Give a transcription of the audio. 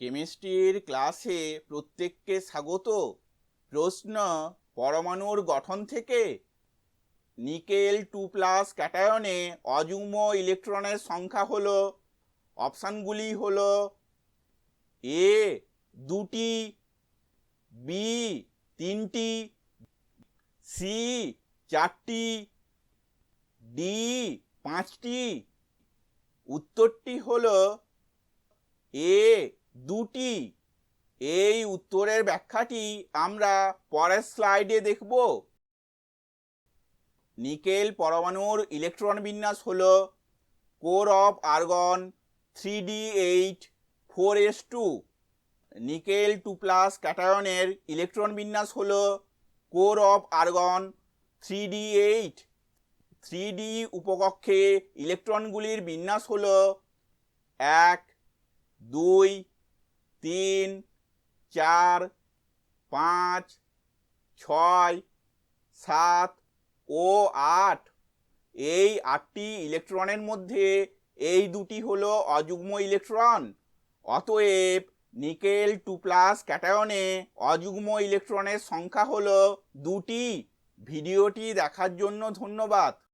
কেমিস্ট্রির ক্লাসে প্রত্যেককে স্বাগত। প্রশ্ন, পরমাণুর গঠন থেকে? নিকেল টু প্লাস ক্যাটায়নে অযুগ্ম ইলেকট্রনের সংখ্যা হলো, অপশানগুলি হলো এ, দুটি, বি, তিনটি, সি, চারটি, ডি, পাঁচটি। উত্তরটি হল এ দুটি। এই উত্তরের ব্যাখ্যাটি আমরা পরের স্লাইডে দেখব। নিকেল পরমাণুর ইলেকট্রন বিন্যাস হল core of argon three D eight four S two. Nickel two plus ক্যাটায়নের electron বিন্যাস হল core of argon three D eight. Three D উপকক্ষে ইলেকট্রনগুলির বিন্যাস হলো এক, দুই তিন, চার, পাঁচ, ছয়, সাত ও আট। এই আটটি ইলেকট্রনের মধ্যে এই দুটি হলো অযুগ্ম ইলেকট্রন। অতএব নিকেল টু প্লাস ক্যাটায়নে অযুগ্ম ইলেকট্রনের সংখ্যা হলো দুটি। ভিডিওটি দেখার জন্য ধন্যবাদ।